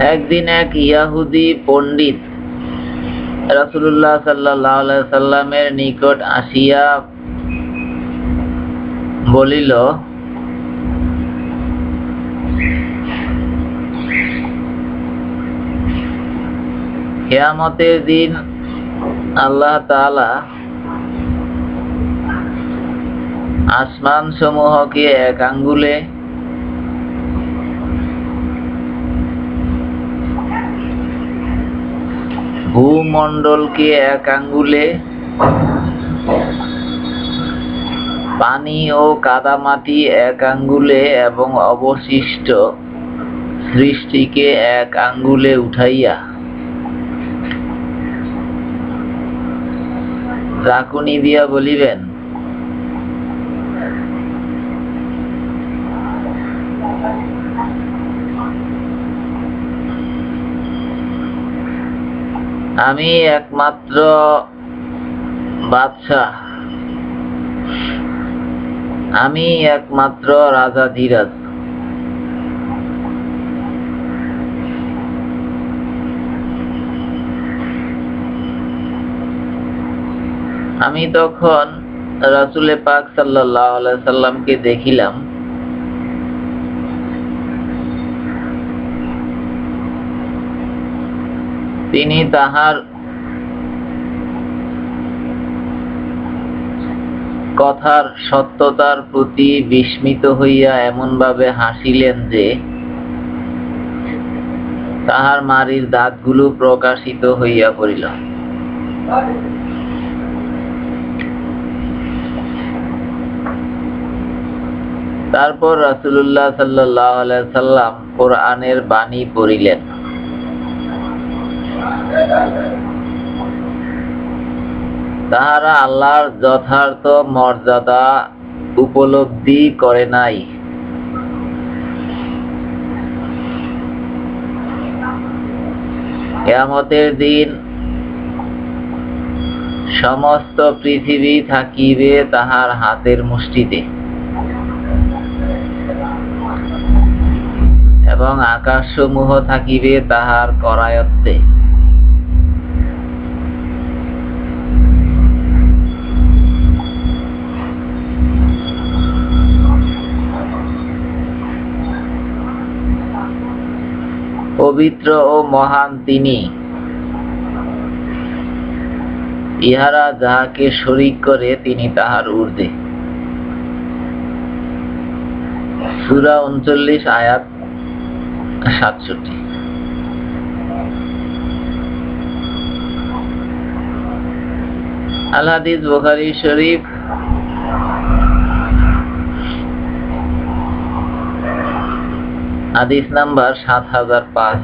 একদিন এক ইয়াহুদি পণ্ডিত রাসূলুল্লাহ সাল্লাল্লাহু আলাইহি সাল্লামের নিকট আসিয়া বলিল, কিয়ামতের দিন আল্লাহ তাআলা আসমান সমূহকে এক আঙ্গুলে ভূমণ্ডলকে এক আঙ্গুলে পানি ও কাদামাটি এক আঙ্গুলে এবং অবশিষ্ট সৃষ্টিকে এক আঙ্গুলে উঠাইয়া ঝাঁকুনি দিয়া বলিবেন আমি একমাত্র বাদশাহ। আমি একমাত্র রাজা ধীরাজ। আমি তখন রাসুলে পাক সাল্লাহ সাল্লামকে দেখিলাম। তিনি তাহার কথার সত্যতার প্রতি বিস্মিত হইয়া এমনভাবে হাসিলেন যে, তাহার মারির দাঁতগুলো প্রকাশিত হইয়া পড়িল। তারপর রাসূলুল্লাহ সাল্লাল্লাহু আলাইহি সাল্লাম কোরআনের বাণী পড়িলেন। তাহারা আল্লাহর যথার্থ মর্যাদা উপলব্ধি করে নাই। কেয়ামতের দিন সমস্ত পৃথিবী থাকিবে তাহার হাতের মুষ্টিতে। এবং আকাশসমূহ থাকিবে তাহার করায়ত্তে। পবিত্র ও মহান তিনি। ইহারা যাহাকে শরিক করে, তিনি তাহার ঊর্ধ্বে। সুরা উনচল্লিশ, আয়াত সাতষট্টি। আল হাদিস বুখারী শরীফ হাদিস নাম্বার সাত হাজার পাঁচ।